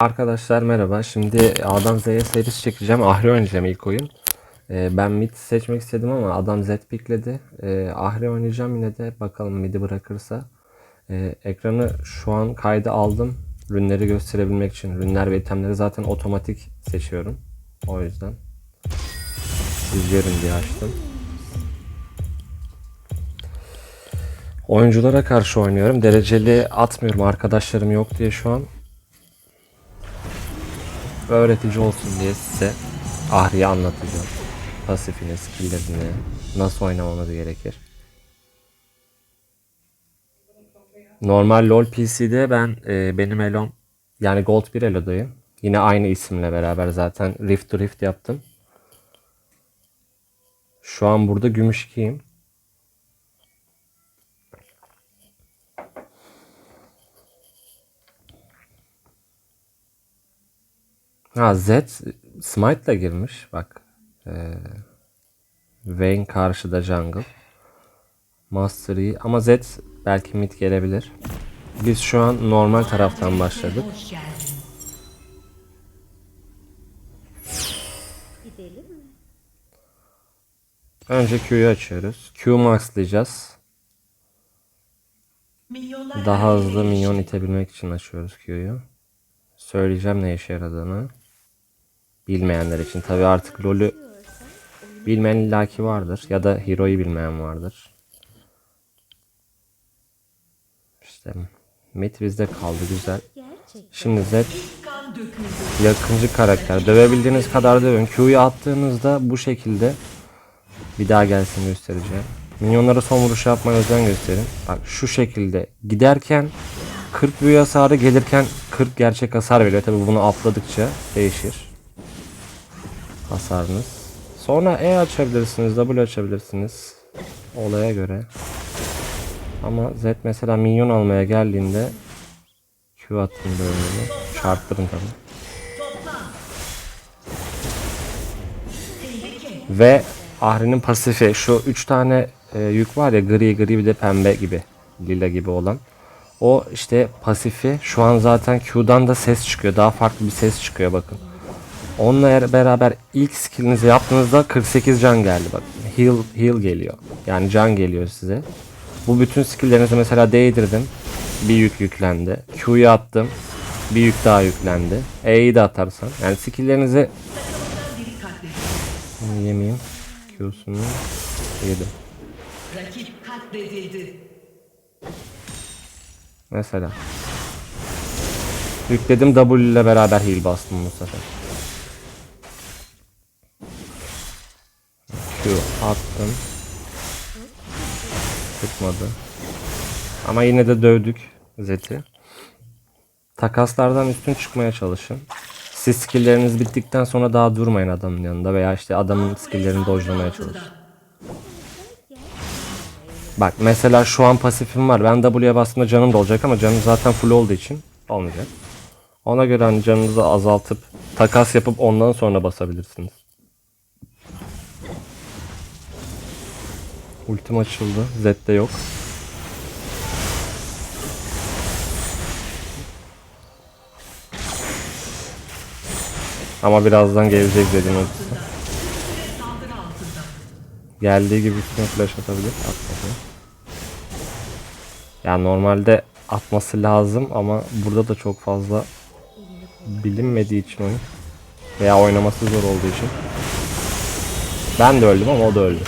Arkadaşlar merhaba. Şimdi A'dan Z'ye serisi çekeceğim. Ahri oynayacağım ilk oyun. Ee, ben mid seçmek istedim ama adam Z pickledi. Ee, Ahri oynayacağım yine de bakalım mid'i bırakırsa. Ee, ekranı şu an kayda aldım. Rünleri gösterebilmek için. Rünler ve itemleri zaten otomatik seçiyorum. O yüzden. İzliyorum diye açtım. Oyunculara karşı oynuyorum. Dereceli atmıyorum arkadaşlarım yok diye şu an öğretici olsun diye size Ahri'yi anlatacağım. Pasifini, skill'lerini, nasıl oynamamız gerekir. Normal LoL PC'de ben e, benim elom yani Gold 1 elodayım. Yine aynı isimle beraber zaten Rift to Rift yaptım. Şu an burada gümüş 2'yim. Ha Z Smite'la girmiş. Bak. Ee, Vayne karşıda jungle. Master Yi. Ama Z belki mid gelebilir. Biz şu an normal taraftan başladık. Önce Q'yu açıyoruz. Q maxlayacağız. Daha hızlı minyon itebilmek için açıyoruz Q'yu. Söyleyeceğim ne işe yaradığını. Bilmeyenler için. Tabi artık LoL'ü bilmeyen illaki vardır. Ya da Hero'yu bilmeyen vardır. İşte mid bizde kaldı güzel. Şimdi Z kan döküldü. yakıncı karakter. Dövebildiğiniz kadar dövün. Q'yu attığınızda bu şekilde bir daha gelsin göstereceğim. Minyonlara son vuruş yapmaya özen gösterin. Bak şu şekilde giderken 40 büyü hasarı gelirken 40 gerçek hasar veriyor. Tabi bunu atladıkça değişir. Hasarınız. Sonra E açabilirsiniz, W açabilirsiniz. Olaya göre. Ama Z mesela minyon almaya geldiğinde Q attım böyle. Çarptırın tabi. Ve Ahri'nin pasifi şu üç tane e, yük var ya gri gri bir de pembe gibi lila gibi olan. O işte pasifi şu an zaten Q'dan da ses çıkıyor. Daha farklı bir ses çıkıyor bakın. Onunla er- beraber ilk skillinizi yaptığınızda 48 can geldi bak. Heal, heal geliyor. Yani can geliyor size. Bu bütün skilllerinizi mesela değdirdim. Bir yük yüklendi. Q'yu attım. Bir yük daha yüklendi. E'yi de atarsan. Yani skilllerinizi yemeyeyim. Q'sunu yedim. Rakip katledildi. Mesela. Yükledim W ile beraber heal bastım bu sefer. Q attım. Tutmadı. Ama yine de dövdük Zed'i. Takaslardan üstün çıkmaya çalışın. Siz skillleriniz bittikten sonra daha durmayın adamın yanında veya işte adamın skillerini dojlamaya çalışın. Bak mesela şu an pasifim var. Ben W'ye bastığımda canım da olacak ama canım zaten full olduğu için olmayacak. Ona göre hani canınızı azaltıp takas yapıp ondan sonra basabilirsiniz. Ultim açıldı. Z'de yok. Ama birazdan gelecek Zed'in ultisi. Geldiği gibi üstüne flash atabilir. Atmadı. Yani normalde atması lazım ama burada da çok fazla bilinmediği için oyun veya oynaması zor olduğu için. Ben de öldüm ama o da öldü.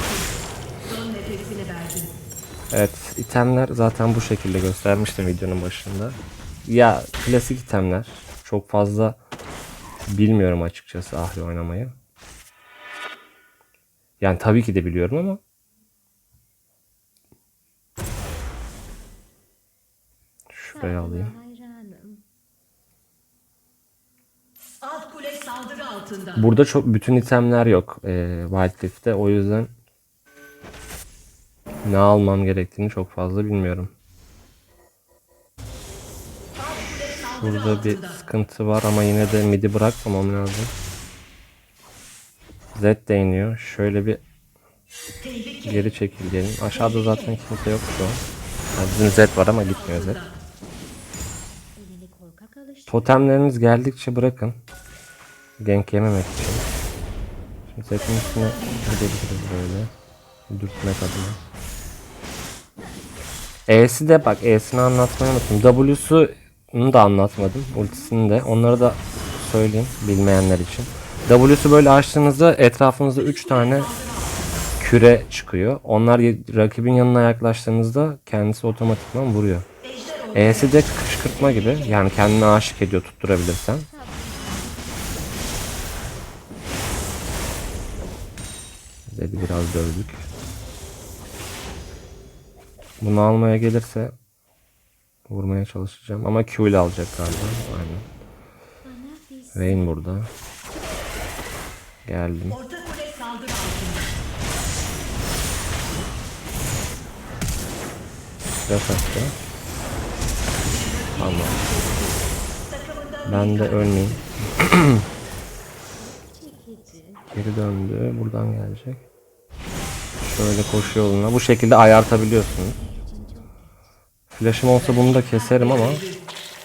Evet itemler zaten bu şekilde göstermiştim videonun başında. Ya klasik itemler. Çok fazla bilmiyorum açıkçası Ahri oynamayı. Yani tabii ki de biliyorum ama şuraya alayım. Hayranım. Alt kule saldırı altında. Burada çok bütün itemler yok e, Wild Rift'te. O yüzden ne almam gerektiğini çok fazla bilmiyorum. Burada bir sıkıntı var ama yine de midi bırakmamam lazım. Z değiniyor. Şöyle bir geri çekil diyelim. Aşağıda zaten kimse yok şu an. Bizim Z var ama gitmiyor Z. Totemleriniz geldikçe bırakın. Genk yememek için. Şimdi setin üstüne gidebiliriz böyle. Dürtmek adına. E'si de bak E'sini anlatmayı unuttum. W'sunu da anlatmadım. Ultisini de. Onları da söyleyeyim bilmeyenler için. W'su böyle açtığınızda etrafınızda 3 tane küre çıkıyor. Onlar rakibin yanına yaklaştığınızda kendisi otomatikman vuruyor. E'si de kışkırtma gibi. Yani kendine aşık ediyor tutturabilirsen. Zed'i biraz dövdük. Bunu almaya gelirse vurmaya çalışacağım. Ama Q ile alacak galiba. Aynen. Vayne burada. Geldim. Attı. Tamam. Ben de ölmeyeyim. Geri döndü. Buradan gelecek. Şöyle koşu yoluna. Bu şekilde ayartabiliyorsunuz. Flash'ım olsa bunu da keserim ama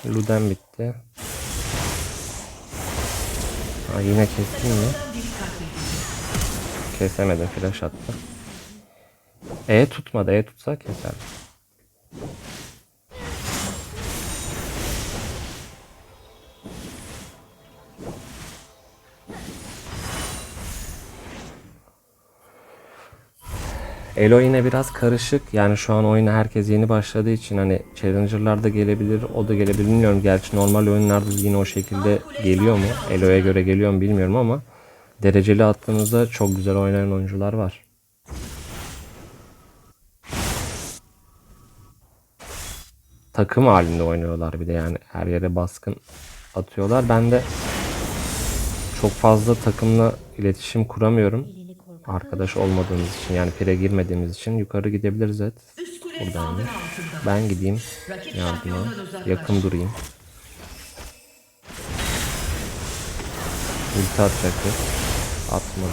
Luden bitti. Ha, yine kestim mi? Kesemedim. Flash attı. E tutmadı. E tutsa keser. Elo yine biraz karışık. Yani şu an oyuna herkes yeni başladığı için hani Challenger'lar da gelebilir, o da gelebilir bilmiyorum. Gerçi normal oyunlarda yine o şekilde geliyor mu? Elo'ya göre geliyor mu bilmiyorum ama dereceli attığınızda çok güzel oynayan oyuncular var. Takım halinde oynuyorlar bir de yani her yere baskın atıyorlar. Ben de çok fazla takımla iletişim kuramıyorum. Arkadaş olmadığımız için yani pire girmediğimiz için yukarı gidebiliriz et. Saldırı altında. Ben gideyim yardıma. Yakın durayım. Ulti atacaktır. Atmadı.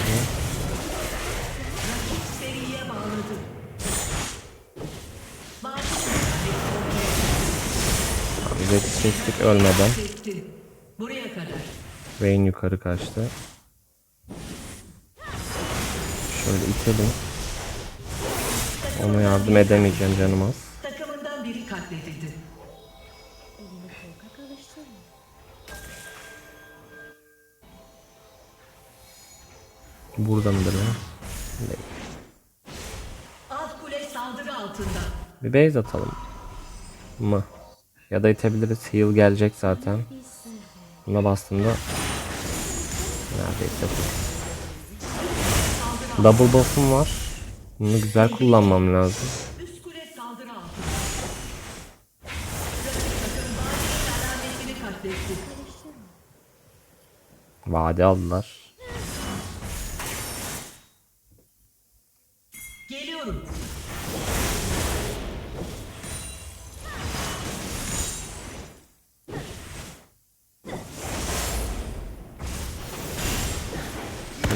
Zed'i kestik ölmeden. Vayne yukarı kaçtı. Şöyle itelim. Ona yardım edemeyeceğim canım az. Takımından biri katledildi. Burada mıdır ya? Değil. Alt kule saldırı altında. Bir base atalım. Mı? Ya da itebiliriz. Heal gelecek zaten. Buna bastığımda neredeyse full. Double buff'um var. Bunu güzel kullanmam lazım. Üst kule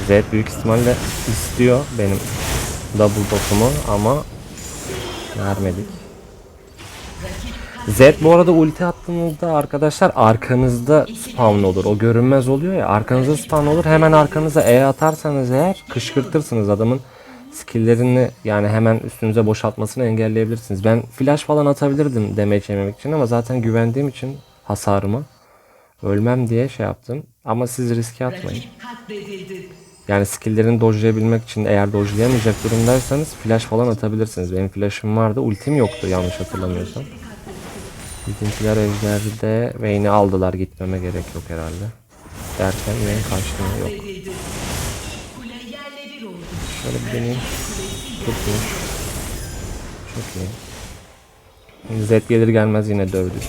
Zed büyük ihtimalle istiyor benim double buff'umu ama vermedik. Zed bu arada ulti attığınızda arkadaşlar arkanızda spawn olur. O görünmez oluyor ya. Arkanızda spawn olur. Hemen arkanıza E atarsanız eğer kışkırtırsınız adamın skill'lerini yani hemen üstünüze boşaltmasını engelleyebilirsiniz. Ben flash falan atabilirdim damage yememek için ama zaten güvendiğim için hasarıma ölmem diye şey yaptım. Ama siz riske atmayın. Yani skill'lerini dodge'layabilmek için eğer dodge'layamayacak durumdaysanız flash falan atabilirsiniz. Benim flash'ım vardı. Ultim yoktu yanlış hatırlamıyorsam. Bizimkiler ejderde Vayne'i aldılar. Gitmeme gerek yok herhalde. Derken Vayne kaçtı? Yok. Şöyle bir deneyeyim. Tutmuş. Çok iyi. Z gelir gelmez yine dövdük.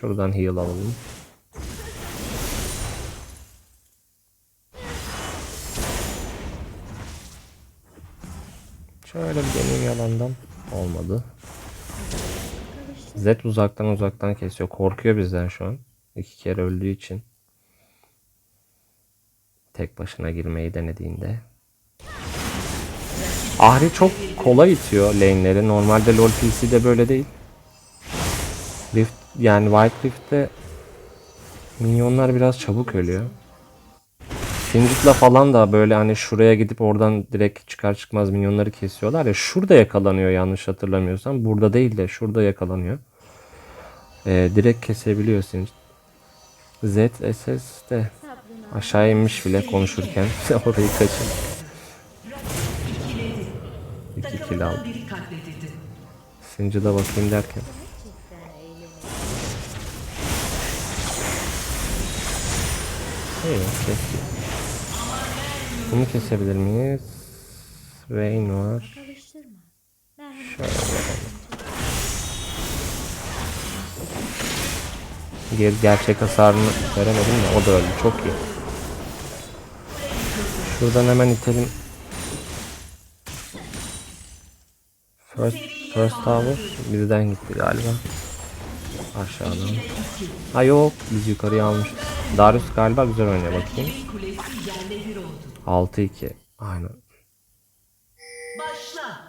Şuradan heal alalım. Şöyle bir deneyim yalandan. Olmadı. Z uzaktan uzaktan kesiyor. Korkuyor bizden şu an. İki kere öldüğü için. Tek başına girmeyi denediğinde. Ahri çok kolay itiyor lane'leri. Normalde LoL PC'de böyle değil. Rift yani White Rift'te minyonlar biraz çabuk ölüyor. Singit'la falan da böyle hani şuraya gidip oradan direkt çıkar çıkmaz minyonları kesiyorlar ya. Şurada yakalanıyor yanlış hatırlamıyorsam. Burada değil de şurada yakalanıyor. Ee, direkt kesebiliyor Singit. ZSS de aşağı inmiş bile konuşurken orayı kaçın. İki kill aldı. katledildi. Singit'e bakayım derken. İyi kestik. Bunu kesebilir miyiz? Rain var. Şöyle. Ger gerçek hasarını veremedim de o da öldü. Çok iyi. Şuradan hemen itelim. First, first tower bizden gitti galiba. Aşağıdan. Ha yok biz yukarıya almışız. Darius galiba güzel oynuyor bakayım. Rakibin kulesi yerle bir oldu. 6-2. Aynen. Başla.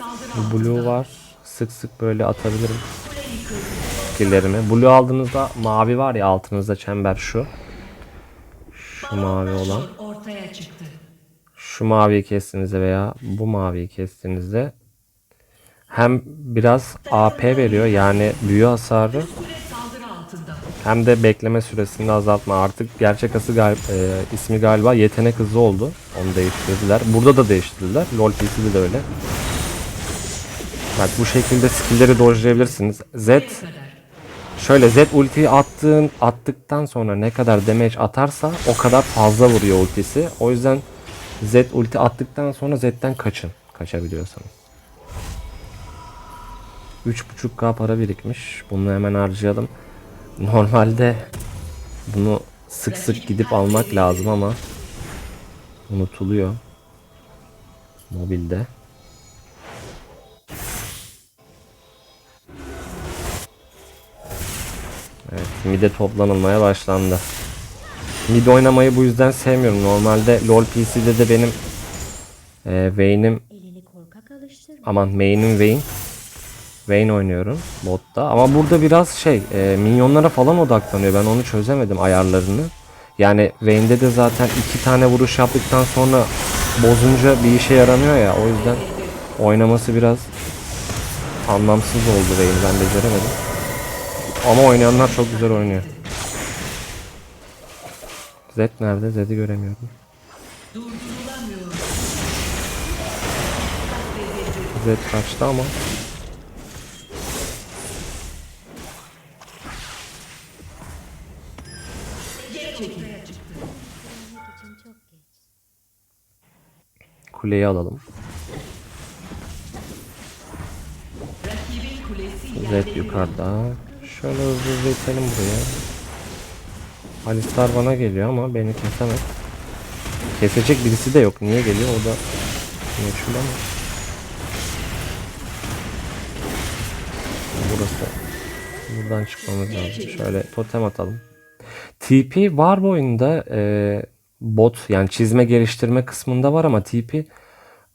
Altında. Blue var. Sık sık böyle atabilirim skilllerimi. Blue aldığınızda mavi var ya altınızda çember şu. Şu mavi olan. Şu maviyi kestiğinizde veya bu maviyi kestiğinizde hem biraz AP veriyor yani büyü hasarı hem de bekleme süresini azaltma. Artık gerçek ası gal- e, ismi galiba yetenek hızı oldu. Onu değiştirdiler. Burada da değiştirdiler. LoL PC'de de öyle. Bak bu şekilde skill'leri dojlayabilirsiniz. Z şöyle Z ultiyi attığın attıktan sonra ne kadar damage atarsa o kadar fazla vuruyor ultisi. O yüzden Z ulti attıktan sonra Z'den kaçın. Kaçabiliyorsanız. 3.5k para birikmiş. Bunu hemen harcayalım. Normalde bunu sık sık gidip almak lazım ama unutuluyor. Mobilde. Evet, mid'e toplanılmaya başlandı. Mid oynamayı bu yüzden sevmiyorum. Normalde LoL PC'de de benim e, Vayne'im aman main'im Vayne. Vayne oynuyorum botta. Ama burada biraz şey e, minyonlara falan odaklanıyor. Ben onu çözemedim ayarlarını. Yani Vayne'de de zaten iki tane vuruş yaptıktan sonra bozunca bir işe yaramıyor ya. O yüzden oynaması biraz anlamsız oldu Vayne. Ben beceremedim. Ama oynayanlar çok güzel oynuyor. Zed nerede? Zed'i göremiyorum. Zed kaçtı ama. Kuleyi alalım. Zed yukarıda. Şöyle hızlı itelim buraya. Alistar bana geliyor ama beni kesemez. Kesecek birisi de yok. Niye geliyor o da meçhul ama. Burası. Buradan çıkmamız lazım. Şöyle totem atalım. TP var bu oyunda. e, bot yani çizme geliştirme kısmında var ama TP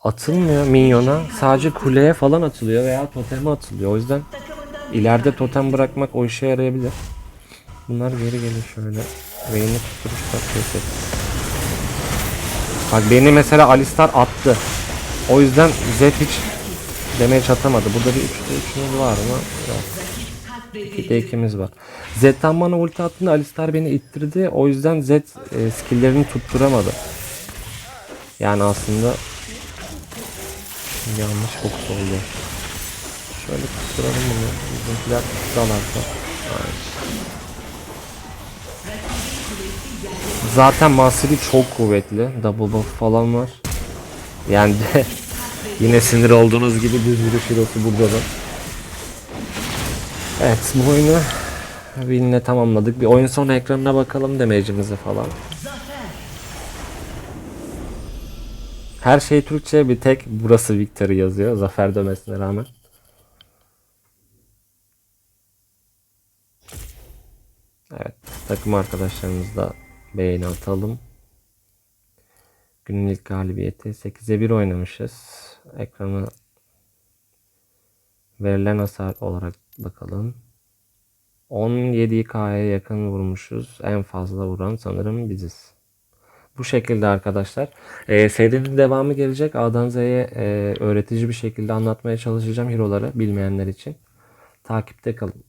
atılmıyor minyona. Sadece kuleye falan atılıyor veya toteme atılıyor. O yüzden İleride totem bırakmak o işe yarayabilir. Bunlar geri gelir şöyle. Vayne'i tutturursak keser. Bak beni mesela Alistar attı. O yüzden Zed hiç damage atamadı. Burada bir 3'te 3'ümüz var mı? Yok. Katledildi. 2'de 2'miz var. Zed'den bana ulti attığında Alistar beni ittirdi. O yüzden Zed e, skill'lerini tutturamadı. Yani aslında yanlış fokus oldu. Şöyle tutturalım bunu. Bizimkiler tutsalarsa. Aynen. Zaten Mastery çok kuvvetli. Double buff falan var. Yani de yine sinir olduğunuz gibi düz yürüyüş hero'su burada da. Evet bu oyunu win'le tamamladık. Bir oyun sonu ekranına bakalım damage'imize falan. Her şey Türkçe bir tek burası Victory yazıyor zafer demesine rağmen. Evet takım arkadaşlarımızla beğeni atalım. Günün ilk galibiyeti 8'e 1 oynamışız. Ekranı verilen hasar olarak bakalım. 17K'ya yakın vurmuşuz. En fazla vuran sanırım biziz. Bu şekilde arkadaşlar. Ee, serinin devamı gelecek. A'dan Z'ye e, öğretici bir şekilde anlatmaya çalışacağım hero'ları bilmeyenler için. Takipte kalın.